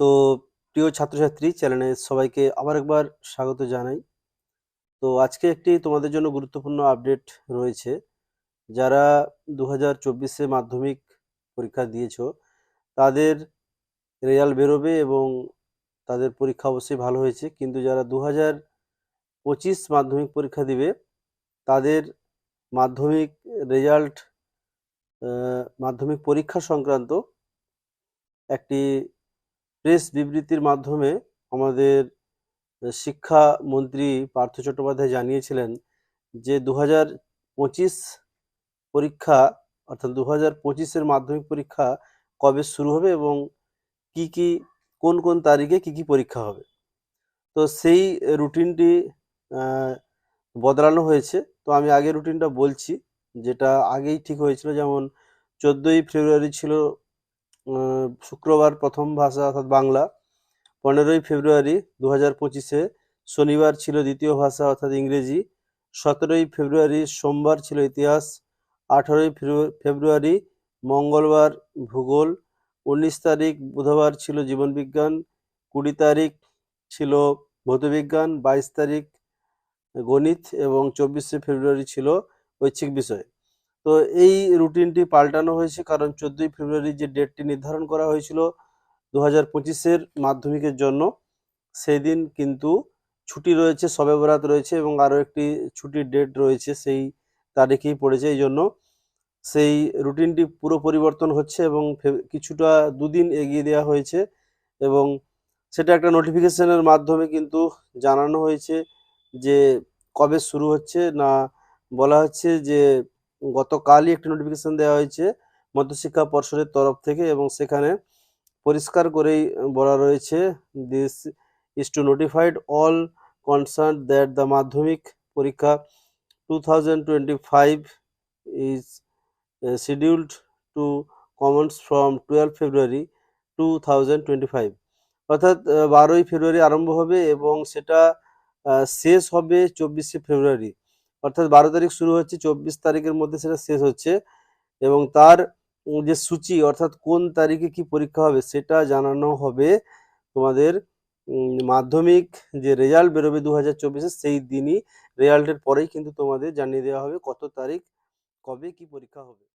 তো প্রিয় ছাত্রছাত্রী, চ্যানেলে সবাইকে আবার একবার স্বাগত জানাই। তো আজকে একটি তোমাদের জন্য গুরুত্বপূর্ণ আপডেট রয়েছে। যারা দু হাজার চব্বিশে মাধ্যমিক পরীক্ষা দিয়েছ, তাদের রেজাল্ট বেরোবে এবং তাদের পরীক্ষা অবশ্যই ভালো হয়েছে। কিন্তু যারা দু হাজার পঁচিশ মাধ্যমিক পরীক্ষা দিবে, তাদের মাধ্যমিক রেজাল্ট মাধ্যমিক পরীক্ষা সংক্রান্ত একটি প্রেস বিবৃতির মাধ্যমে আমাদের শিক্ষামন্ত্রী পার্থ চট্টোপাধ্যায় জানিয়েছিলেন যে দু হাজার পঁচিশ পরীক্ষা, অর্থাৎ দু হাজার পঁচিশের মাধ্যমিক পরীক্ষা কবে শুরু হবে এবং কি কি, কোন কোন তারিখে কি কি পরীক্ষা হবে। তো সেই রুটিনটি বদলানো হয়েছে। তো আমি আগে রুটিনটা বলছি, যেটা আগেই ঠিক হয়েছিল, যেমন চোদ্দোই ফেব্রুয়ারি ছিল শুক্রবার প্রথম ভাষা অর্থাৎ বাংলা। পনেরোই ফেব্রুয়ারি দু হাজার পঁচিশে শনিবার ছিল দ্বিতীয় ভাষা অর্থাৎ ইংরেজি। সতেরোই ফেব্রুয়ারি সোমবার ছিল ইতিহাস। আঠারোই ফেব্রুয়ারি মঙ্গলবার ভূগোল। উনিশ তারিখ বুধবার ছিল জীবনবিজ্ঞান। কুড়ি তারিখ ছিল ভৌতবিজ্ঞান। বাইশ তারিখ গণিত এবং চব্বিশে ফেব্রুয়ারি ছিল ঐচ্ছিক বিষয়। তো এই রুটিনটি পাল্টানো হয়েছে কারণ চোদ্দোই ফেব্রুয়ারি যে ডেটটি নির্ধারণ করা হয়েছিল দু হাজার পঁচিশের মাধ্যমিকের জন্য, সেই দিন কিন্তু ছুটি রয়েছে শবে বরাত রয়েছে এবং আরও একটি ছুটির ডেট রয়েছে সেই তারিখেই পড়েছে। এই জন্য সেই রুটিনটি পুরো পরিবর্তন হচ্ছে এবং কিছুটা দুদিন এগিয়ে দেওয়া হয়েছে এবং সেটা একটা নোটিফিকেশনের মাধ্যমে কিন্তু জানানো হয়েছে যে কবে শুরু হচ্ছে না বলা হচ্ছে যে গতকালই একটি নোটিফিকেশন দেওয়া হয়েছে মধ্যশিক্ষা পর্ষদের তরফ থেকে এবং সেখানে পরিষ্কার করেই বলা রয়েছে this is to notified all concern that the Madhyamik পরীক্ষা two thousand twenty five is scheduled to commence from twelve February two thousand twenty five অর্থাৎ বারোই ফেব্রুয়ারি আরম্ভ হবে এবং সেটা শেষ হবে চব্বিশে ফেব্রুয়ারি অর্থাৎ বারো তারিখ শুরু হচ্ছে, চব্বিশ তারিখের মধ্যে সেটা শেষ হচ্ছে এবং তার যে সূচি অর্থাৎ কোন তারিখে কি পরীক্ষা হবে সেটা জানানো হবে তোমাদের মাধ্যমিক যে রেজাল্ট বেরোবে দু হাজার সেই দিনই, রেজাল্টের পরেই কিন্তু তোমাদের জানিয়ে দেওয়া হবে কত তারিখ, কবে কি পরীক্ষা হবে।